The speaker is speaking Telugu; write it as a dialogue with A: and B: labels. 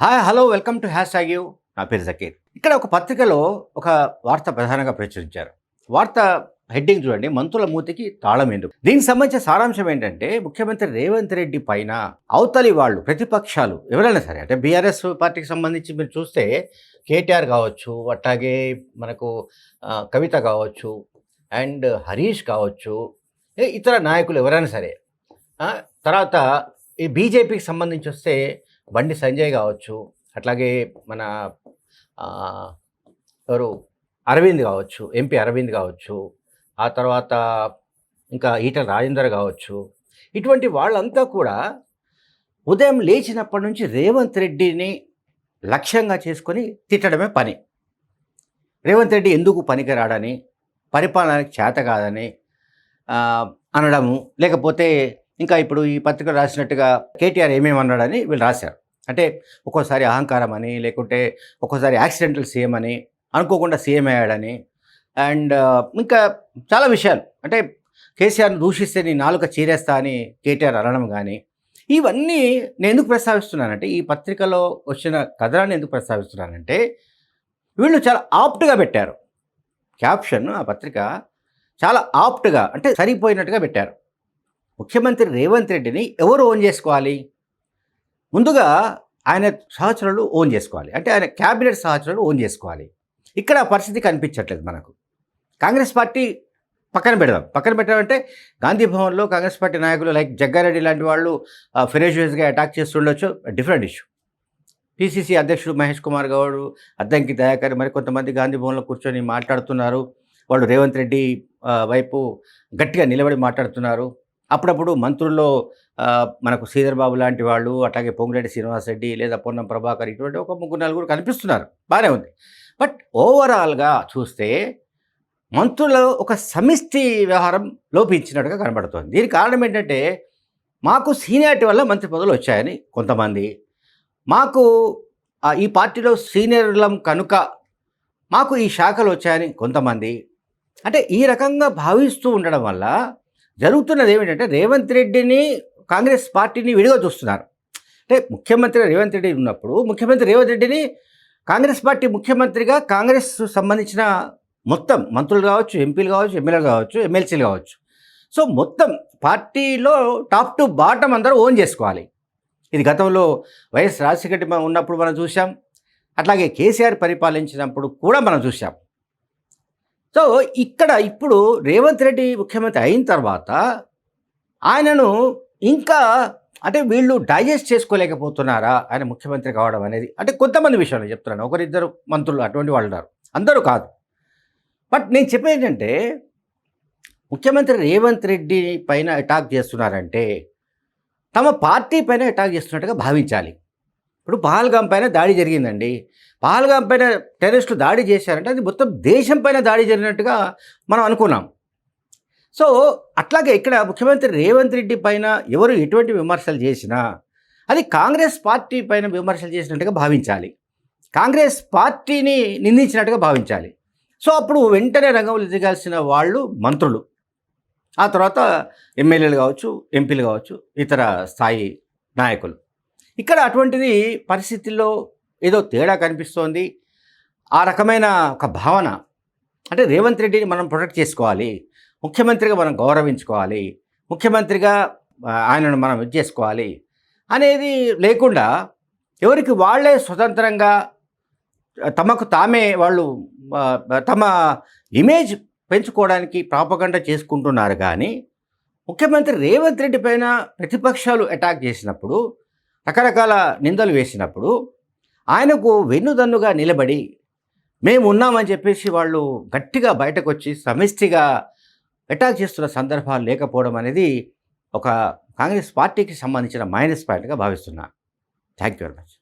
A: Hi hello welcome to hash tag you. నా పేరు జకీర్. ఇక్కడ ఒక పత్రికలో ఒక వార్త ప్రధానంగా ప్రచురించారు. వార్త హెడ్డింగ్ చూడండి. మంత్రుల మూతికి తాళం ఎందుకు? దీనికి సంబంధించిన సారాంశం ఏంటంటే ముఖ్యమంత్రి రేవంత్ రెడ్డి పైన అవతలి వాళ్ళు ప్రతిపక్షాలు ఎవరైనా సరే అంటే బీఆర్ఎస్ పార్టీకి సంబంధించి మీరు చూస్తే కేటీఆర్ కావచ్చు అట్లాగే మనకు కవిత కావచ్చు అండ్ హరీష్ కావచ్చు ఇతర నాయకులు ఎవరైనా సరే తర్వాత ఈ బీజేపీకి సంబంధించి వస్తే బండి సంజయ్ కావచ్చు అట్లాగే మన ఎవరు అరవింద్ కావచ్చు ఎంపీ అరవింద్ కావచ్చు ఆ తర్వాత ఇంకా ఈటల రాజేందర్ కావచ్చు ఇటువంటి వాళ్ళంతా కూడా ఉదయం లేచినప్పటి నుంచి రేవంత్ రెడ్డిని లక్ష్యంగా చేసుకొని తిట్టడమే పని. రేవంత్ రెడ్డి ఎందుకు పనికిరాడని పరిపాలనకి చేత కాదని అనడము లేకపోతే ఇంకా ఇప్పుడు ఈ పత్రిక రాసినట్టుగా కేటీఆర్ ఏమేమి అన్నాడని వీళ్ళు రాశారు. అంటే ఒక్కోసారి అహంకారం అని లేకుంటే ఒక్కోసారి యాక్సిడెంటల్ సీఎం అని అనుకోకుండా సీఎం అయ్యాడని అండ్ ఇంకా చాలా విషయాలు. అంటే కేసీఆర్ను దూషిస్తే నీ నాలుక చీరేస్తా అని కేటీఆర్ అనడం కానీ ఇవన్నీ నేను ఎందుకు ప్రస్తావిస్తున్నానంటే ఈ పత్రికలో వచ్చిన కథనాన్ని ఎందుకు ప్రస్తావిస్తున్నానంటే వీళ్ళు చాలా ఆప్ట్గా పెట్టారు. క్యాప్షన్ ఆ పత్రిక చాలా ఆప్ట్గా అంటే సరిపోయినట్టుగా పెట్టారు. ముఖ్యమంత్రి రేవంత్ రెడ్డిని ఎవరు ఓన్ చేసుకోవాలి? ముందుగా ఆయన సహచరులు ఓన్ చేసుకోవాలి. అంటే ఆయన క్యాబినెట్ సహచరులు ఓన్ చేసుకోవాలి. ఇక్కడ పరిస్థితి కనిపించట్లేదు మనకు. కాంగ్రెస్ పార్టీ పక్కన పెడదాం. పక్కన పెట్టామంటే గాంధీ భవన్లో కాంగ్రెస్ పార్టీ నాయకులు లైక్ జగ్గారెడ్డి లాంటి వాళ్ళు ఫెరేషియస్గా అటాక్ చేస్తుండొచ్చు. Different issue. పిసిసి అధ్యక్షుడు మహేష్ కుమార్ గౌడ్ అద్దంకి దయాకర్ మరి కొంతమంది గాంధీ భవన్లో కూర్చొని మాట్లాడుతున్నారు. వాళ్ళు రేవంత్ రెడ్డి వైపు గట్టిగా నిలబడి మాట్లాడుతున్నారు. అప్పుడప్పుడు మంత్రుల్లో మనకు శ్రీధర్ బాబు లాంటి వాళ్ళు అట్లాగే పొంగిరెడ్డి శ్రీనివాసరెడ్డి లేదా పొన్నం ప్రభాకర్ ఇటువంటి ఒక ముగ్గురు నలుగురు కనిపిస్తున్నారు. బాగానే ఉంది. బట్ ఓవరాల్గా చూస్తే మంత్రుల ఒక సమిష్టి వ్యవహారం లోపించినట్టుగా కనబడుతోంది. దీనికి కారణం ఏంటంటే మాకు సీనియారిటీ వల్ల మంత్రి పదవులు వచ్చాయని కొంతమంది. మాకు ఈ పార్టీలో సీనియర్లం కనుక మాకు ఈ శాఖలు వచ్చాయని కొంతమంది. అంటే ఈ రకంగా భావిస్తూ ఉండడం వల్ల జరుగుతున్నది ఏమిటంటే రేవంత్ రెడ్డిని కాంగ్రెస్ పార్టీని విడిగా చూస్తున్నారు. అంటే ముఖ్యమంత్రి రేవంత్ రెడ్డి ఉన్నప్పుడు ముఖ్యమంత్రి రేవంత్ రెడ్డిని కాంగ్రెస్ పార్టీ ముఖ్యమంత్రిగా కాంగ్రెస్ సంబంధించిన మొత్తం మంత్రులు కావచ్చు ఎంపీలు కావచ్చు ఎమ్మెల్యేలు కావచ్చు ఎమ్మెల్సీలు కావచ్చు. సో మొత్తం పార్టీలో టాప్ టు బాటం అందరూ ఓన్ చేసుకోవాలి. ఇది గతంలో వైఎస్ రాజశేఖర రెడ్డి ఉన్నప్పుడు మనం చూసాం అట్లాగే కేసీఆర్ పరిపాలించినప్పుడు కూడా మనం చూసాం సో ఇక్కడ ఇప్పుడు రేవంత్ రెడ్డి ముఖ్యమంత్రి అయిన తర్వాత ఆయనను ఇంకా అంటే వీళ్ళు డైజెస్ట్ చేసుకోలేకపోతున్నారా ఆయన ముఖ్యమంత్రి కావడం అనేది అంటే కొంతమంది విషయంలో చెప్తున్నాను. ఒకరిద్దరు మంత్రులు అటువంటి వాళ్ళు ఉన్నారు. అందరూ కాదు. బట్ నేను చెప్పేది ఏంటంటే ముఖ్యమంత్రి రేవంత్ రెడ్డి పైన అటాక్ చేస్తున్నారంటే తమ పార్టీ పైన అటాక్ చేస్తున్నట్టుగా భావించాలి. ఇప్పుడు పహల్గాం పైన దాడి జరిగిందండి. పహల్గాం పైన టెర్రరిస్టులు దాడి చేశారంటే అది మొత్తం దేశం పైన దాడి జరిగినట్టుగా మనం అనుకున్నాం. సో అట్లాగే ఇక్కడ ముఖ్యమంత్రి రేవంత్ రెడ్డి పైన ఎవరు ఎటువంటి విమర్శలు చేసినా అది కాంగ్రెస్ పార్టీ పైన విమర్శలు చేసినట్టుగా భావించాలి. కాంగ్రెస్ పార్టీని నిందించినట్టుగా భావించాలి. సో అప్పుడు వెంటనే రంగంలో దిగాల్సిన వాళ్ళు మంత్రులు. ఆ తర్వాత ఎమ్మెల్యేలు కావచ్చు ఎంపీలు కావచ్చు ఇతర స్థాయి నాయకులు. ఇక్కడ అటువంటిది పరిస్థితుల్లో ఏదో తేడా కనిపిస్తోంది. ఆ రకమైన ఒక భావన. అంటే రేవంత్ రెడ్డిని మనం ప్రొటెక్ట్ చేసుకోవాలి. ముఖ్యమంత్రిగా మనం గౌరవించుకోవాలి. ముఖ్యమంత్రిగా ఆయనను మనం ఇది చేసుకోవాలి అనేది లేకుండా ఎవరికి వాళ్ళే స్వతంత్రంగా తమకు తామే వాళ్ళు తమ ఇమేజ్ పెంచుకోవడానికి ప్రాపగండ చేసుకుంటున్నారు కానీ ముఖ్యమంత్రి రేవంత్ రెడ్డి పైన ప్రతిపక్షాలు అటాక్ చేసినప్పుడు రకరకాల నిందలు వేసినప్పుడు ఆయనకు వెన్నుదన్నుగా నిలబడి మేము ఉన్నామని చెప్పేసి వాళ్ళు గట్టిగా బయటకు వచ్చి సమిష్టిగా అటాక్ చేస్తున్న సందర్భాలు లేకపోవడం అనేది ఒక కాంగ్రెస్ పార్టీకి సంబంధించిన మైనస్ పాయింట్గా భావిస్తున్నా. Thank you very much